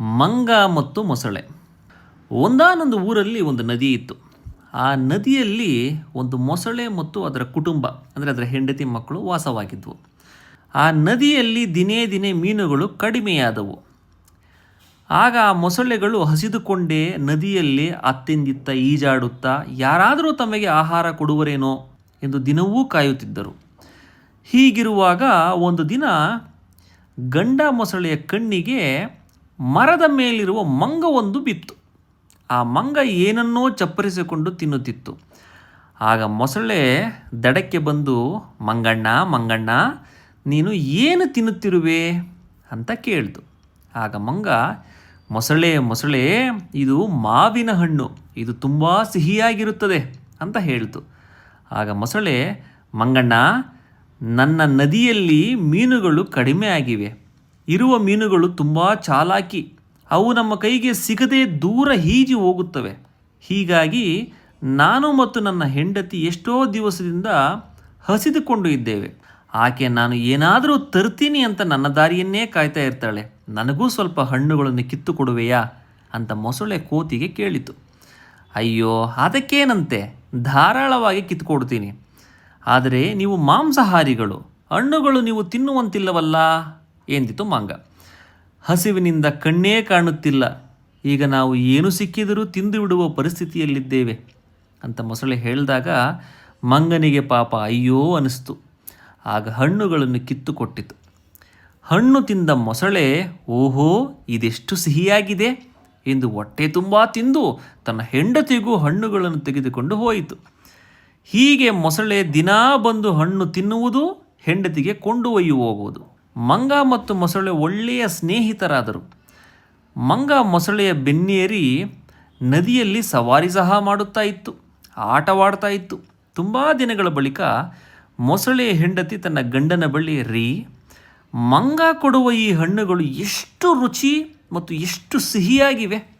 ಮಂಗ ಮತ್ತು ಮೊಸಳೆ. ಒಂದಾನೊಂದು ಊರಲ್ಲಿ ಒಂದು ನದಿ ಇತ್ತು. ಆ ನದಿಯಲ್ಲಿ ಒಂದು ಮೊಸಳೆ ಮತ್ತು ಅದರ ಕುಟುಂಬ, ಅಂದರೆ ಅದರ ಹೆಂಡತಿ ಮಕ್ಕಳು ವಾಸವಾಗಿದ್ದವು ಆ ನದಿಯಲ್ಲಿ ದಿನೇ ದಿನೇ ಮೀನುಗಳು ಕಡಿಮೆಯಾದವು. ಆಗ ಆ ಮೊಸಳೆಗಳು ಹಸಿದುಕೊಂಡೇ ನದಿಯಲ್ಲಿ ಅತ್ತಿಂದಿತ್ತ, ಈಜಾಡುತ್ತಾ, ಯಾರಾದರೂ ತಮಗೆ ಆಹಾರ ಕೊಡುವರೇನೋ ಎಂದು ದಿನವೂ ಕಾಯುತ್ತಿದ್ದರು. ಹೀಗಿರುವಾಗ ಒಂದು ದಿನ ಗಂಡ ಮೊಸಳೆಯ ಕಣ್ಣಿಗೆ ಮರದ ಮೇಲಿರುವ ಮಂಗವೊಂದು ಬಿತ್ತು. ಆ ಮಂಗ ಏನನ್ನೋ ಚಪ್ಪರಿಸಿಕೊಂಡು ತಿನ್ನುತ್ತಿತ್ತು. ಆಗ ಮೊಸಳೆ ದಡಕ್ಕೆ ಬಂದು, ಮಂಗಣ್ಣ ಮಂಗಣ್ಣ, ನೀನು ಏನು ತಿನ್ನುತ್ತಿರುವೆ? ಅಂತ ಕೇಳ್ತು. ಆಗ ಮಂಗ, ಮೊಸಳೆ ಮೊಸಳೆ, ಇದು ಮಾವಿನ ಹಣ್ಣು, ಇದು ತುಂಬ ಸಿಹಿಯಾಗಿರುತ್ತದೆ ಅಂತ ಹೇಳ್ತು. ಆಗ ಮೊಸಳೆ, ಮಂಗಣ್ಣ, ನನ್ನ ನದಿಯಲ್ಲಿ ಮೀನುಗಳು ಕಡಿಮೆ ಆಗಿವೆ. ಇರುವ ಮೀನುಗಳು ತುಂಬ ಚಾಲಾಕಿ. ಅವು ನಮ್ಮ ಕೈಗೆ ಸಿಗದೆ ದೂರ ಹೀಜಿ ಹೋಗುತ್ತವೆ. ಹೀಗಾಗಿ ನಾನು ಮತ್ತು ನನ್ನ ಹೆಂಡತಿ ಎಷ್ಟೋ ದಿವಸದಿಂದ ಹಸಿದುಕೊಂಡು ಇದ್ದೇವೆ. ಆಕೆ ನಾನು ಏನಾದರೂ ತರ್ತೀನಿ ಅಂತ ನನ್ನ ದಾರಿಯನ್ನೇ ಕಾಯ್ತಾ ಇರ್ತಾಳೆ. ನನಗೂ ಸ್ವಲ್ಪ ಹಣ್ಣುಗಳನ್ನು ಕಿತ್ತು ಕೊಡುವೆಯಾ ಅಂತ ಮೊಸಳೆ ಕೋತಿಗೆ ಕೇಳಿತು. ಅಯ್ಯೋ, ಅದಕ್ಕೇನಂತೆ? ಧಾರಾಳವಾಗಿ ಕಿತ್ಕೊಡ್ತೀನಿ. ಆದರೆ ನೀವು ಮಾಂಸಾಹಾರಿಗಳು. ಹಣ್ಣುಗಳು ನೀವು ತಿನ್ನುವಂತಿಲ್ಲವಲ್ಲ? ಎಂದಿತು ಮಂಗ. ಹಸಿವಿನಿಂದ ಕಣ್ಣೇ ಕಾಣುತ್ತಿಲ್ಲ. ಈಗ ನಾವು ಏನು ಸಿಕ್ಕಿದರೂ ತಿಂದು ಬಿಡುವ ಪರಿಸ್ಥಿತಿಯಲ್ಲಿದ್ದೇವೆ ಅಂತ ಮೊಸಳೆ ಹೇಳಿದಾಗ ಮಂಗನಿಗೆ ಪಾಪ ಅಯ್ಯೋ ಅನಿಸ್ತು. ಆಗ ಹಣ್ಣುಗಳನ್ನು ಕಿತ್ತು ಕೊಟ್ಟಿತು ಹಣ್ಣು ತಿಂದ ಮೊಸಳೆ, ಓಹೋ, ಇದೆಷ್ಟು ಸಿಹಿಯಾಗಿದೆ ಎಂದು ಹೊಟ್ಟೆ ತುಂಬ ತಿಂದು ತನ್ನ ಹೆಂಡತಿಗೂ ಹಣ್ಣುಗಳನ್ನು ತೆಗೆದುಕೊಂಡು ಹೋಯಿತು. ಹೀಗೆ ಮೊಸಳೆ ದಿನಾ ಬಂದು ಹಣ್ಣು ತಿನ್ನುವುದು ಹೆಂಡತಿಗೆ ಕೊಂಡು ಒಯ್ಯು ಹೋಗುವುದು. ಮಂಗ ಮತ್ತು ಮೊಸಳೆ ಒಳ್ಳೆಯ ಸ್ನೇಹಿತರಾದರು. ಮಂಗ ಮೊಸಳೆಯ ಬೆನ್ನೇರಿ ನದಿಯಲ್ಲಿ ಸವಾರಿ ಸಹ ಮಾಡುತ್ತಾ ಇತ್ತು, ಆಟವಾಡ್ತಾ ಇತ್ತು. ತುಂಬ ದಿನಗಳ ಬಳಿಕ ಮೊಸಳೆಯ ಹೆಂಡತಿ ತನ್ನ ಗಂಡನ ಬಳಿ, ರೀ, ಮಂಗ ಕೊಡುವ ಈ ಹಣ್ಣುಗಳು ಎಷ್ಟು ರುಚಿ ಮತ್ತು ಎಷ್ಟು ಸಿಹಿಯಾಗಿವೆ.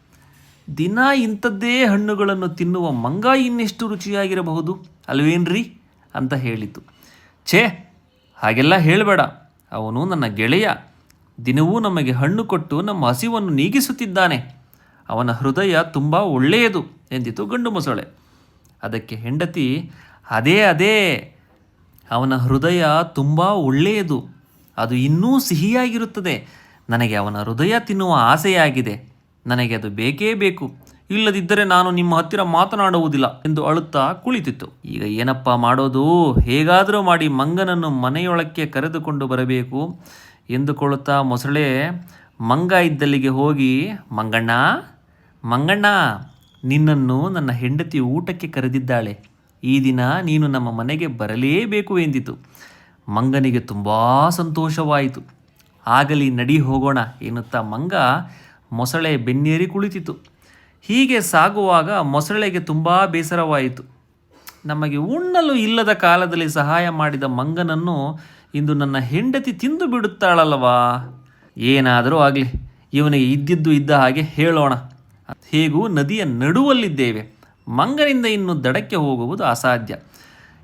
ದಿನ ಇಂಥದ್ದೇ ಹಣ್ಣುಗಳನ್ನು ತಿನ್ನುವ ಮಂಗ ಇನ್ನೆಷ್ಟು ರುಚಿಯಾಗಿರಬಹುದು, ಅಲ್ವೇನ್ರಿ? ಅಂತ ಹೇಳಿತು. ಛೇ, ಹಾಗೆಲ್ಲ ಹೇಳಬೇಡ. ಅವನು ನನ್ನ ಗೆಳೆಯ. ದಿನವೂ ನಮಗೆ ಹಣ್ಣು ಕೊಟ್ಟು ನಮ್ಮ ಹಸಿವನ್ನು ನೀಗಿಸುತ್ತಿದ್ದಾನೆ. ಅವನ ಹೃದಯ ತುಂಬ ಒಳ್ಳೆಯದು ಎಂದಿತು ಗಂಡು ಮೊಸಳೆ. ಅದಕ್ಕೆ ಹೆಂಡತಿ, ಅದೇ ಅದೇ, ಅವನ ಹೃದಯ ತುಂಬ ಒಳ್ಳೆಯದು. ಅದು ಇನ್ನೂ ಸಿಹಿಯಾಗಿರುತ್ತದೆ. ನನಗೆ ಅವನ ಹೃದಯ ತಿನ್ನುವ ಆಸೆಯಾಗಿದೆ. ನನಗೆ ಅದು ಬೇಕೇ ಬೇಕು. ಇಲ್ಲದಿದ್ದರೆ ನಾನು ನಿಮ್ಮ ಹತ್ತಿರ ಮಾತನಾಡುವುದಿಲ್ಲ ಎಂದು ಅಳುತ್ತಾ ಕುಳಿತಿತ್ತು. ಈಗ ಏನಪ್ಪಾ ಮಾಡೋದು? ಹೇಗಾದರೂ ಮಾಡಿ ಮಂಗನನ್ನು ಮನೆಯೊಳಕ್ಕೆ ಕರೆದುಕೊಂಡು ಬರಬೇಕು ಎಂದುಕೊಳ್ಳುತ್ತಾ ಮೊಸಳೆ ಮಂಗ ಇದ್ದಲ್ಲಿಗೆ ಹೋಗಿ, ಮಂಗಣ್ಣ ಮಂಗಣ್ಣ, ನಿನ್ನನ್ನು ನನ್ನ ಹೆಂಡತಿ ಊಟಕ್ಕೆ ಕರೆದಿದ್ದಾಳೆ. ಈ ದಿನ ನೀನು ನಮ್ಮ ಮನೆಗೆ ಬರಲೇಬೇಕು ಎಂದಿತು. ಮಂಗನಿಗೆ ತುಂಬ ಸಂತೋಷವಾಯಿತು. ಆಗಲಿ ನಡಿ ಹೋಗೋಣ ಎನ್ನುತ್ತಾ ಮಂಗ ಮೊಸಳೆ ಬೆನ್ನೇರಿ ಕುಳಿತಿತು ಹೀಗೆ ಸಾಗುವಾಗ ಮೊಸಳೆಗೆ ತುಂಬ ಬೇಸರವಾಯಿತು. ನಮಗೆ ಉಣ್ಣಲು ಇಲ್ಲದ ಕಾಲದಲ್ಲಿ ಸಹಾಯ ಮಾಡಿದ ಮಂಗನನ್ನು ಇಂದು ನನ್ನ ಹೆಂಡತಿ ತಿಂದು ಬಿಡುತ್ತಾಳಲ್ಲವಾ? ಏನಾದರೂ ಆಗಲಿ, ಇವನಿಗೆ ಇದ್ದಿದ್ದು ಇದ್ದ ಹಾಗೆ ಹೇಳೋಣ. ಹೇಗೂ ನದಿಯ ನಡುವಲ್ಲಿದ್ದೇವೆ. ಮಂಗನಿಂದ ಇನ್ನು ದಡಕ್ಕೆ ಹೋಗುವುದು ಅಸಾಧ್ಯ.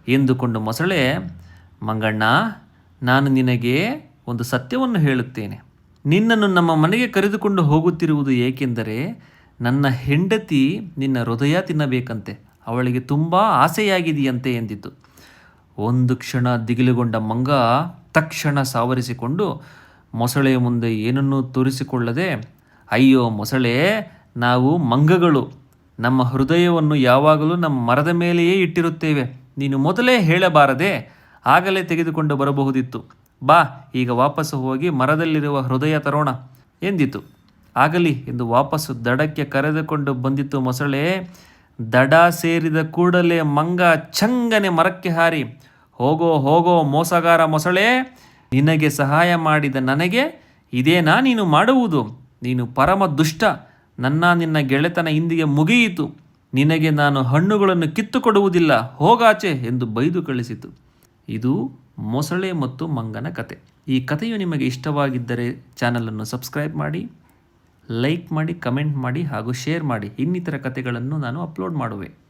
ಎಂದುಕೊಂಡು ಮೊಸಳೆ, ಮಂಗಣ್ಣ, ನಾನು ನಿನಗೆ ಒಂದು ಸತ್ಯವನ್ನು ಹೇಳುತ್ತೇನೆ. ನಿನ್ನನ್ನು ನಮ್ಮ ಮನೆಗೆ ಕರೆದುಕೊಂಡು ಹೋಗುತ್ತಿರುವುದು ಏಕೆಂದರೆ ನನ್ನ ಹೆಂಡತಿ ನಿನ್ನ ಹೃದಯ ತಿನ್ನಬೇಕಂತೆ, ಅವಳಿಗೆ ತುಂಬ ಆಸೆಯಾಗಿದೆಯಂತೆ ಎಂದಿತು. ಒಂದು ಕ್ಷಣ ದಿಗಿಲುಗೊಂಡ ಮಂಗ ತಕ್ಷಣ ಸಾವರಿಸಿಕೊಂಡು ಮೊಸಳೆಯ ಮುಂದೆ ಏನನ್ನೂ ತೋರಿಸಿಕೊಳ್ಳದೆ, ಅಯ್ಯೋ ಮೊಸಳೆ, ನಾವು ಮಂಗಗಳು, ನಮ್ಮ ಹೃದಯವನ್ನು ಯಾವಾಗಲೂ ನಮ್ಮ ಮರದ ಮೇಲೆಯೇ ಇಟ್ಟಿರುತ್ತೇವೆ, ನೀನು ಮೊದಲೇ ಹೇಳಬಾರದೆ, ಆಗಲೇ ತೆಗೆದುಕೊಂಡು ಬರಬಹುದಿತ್ತು. ಬಾ, ಈಗ ವಾಪಸ್ಸು ಹೋಗಿ ಮರದಲ್ಲಿರುವ ಹೃದಯ ತರೋಣ, ಎಂದಿತು. ಆಗಲಿ ಎಂದು ವಾಪಸ್ಸು ದಡಕ್ಕೆ ಕರೆದುಕೊಂಡು ಬಂದಿತ್ತು ಮೊಸಳೆ. ದಡ ಸೇರಿದ ಕೂಡಲೇ ಮಂಗ ಚಂಗನೆ ಮರಕ್ಕೆ ಹಾರಿ. ಹೋಗೋ ಹೋಗೋ ಮೋಸಗಾರ ಮೊಸಳೆ, ನಿನಗೆ ಸಹಾಯ ಮಾಡಿದ ನನಗೆ ಇದೇನಾ ನೀನು ಮಾಡುವುದು? ನೀನು ಪರಮ ದುಷ್ಟ, ನನ್ನ ನಿನ್ನ ಗೆಳೆತನ ಇಂದಿಗೆ ಮುಗಿಯಿತು. ನಿನಗೆ ನಾನು ಹಣ್ಣುಗಳನ್ನು ಕಿತ್ತುಕೊಡುವುದಿಲ್ಲ, ಹೋಗಾಚೆ ಎಂದು ಬೈದು ಕಳಿಸಿತು. ಇದು ಮೊಸಳೆ ಮತ್ತು ಮಂಗನ ಕತೆ. ಈ ಕಥೆಯು ನಿಮಗೆ ಇಷ್ಟವಾಗಿದ್ದರೆ ಚಾನಲನ್ನು ಸಬ್ಸ್ಕ್ರೈಬ್ ಮಾಡಿ. ಲೈಕ್ ಮಾಡಿ ಕಮೆಂಟ್ ಮಾಡಿ ಹಾಗೂ ಶೇರ್ ಮಾಡಿ. ಇನ್ನಿತರ ಕಥೆಗಳನ್ನು ನಾನು ಅಪ್ಲೋಡ್ ಮಾಡುವೆ.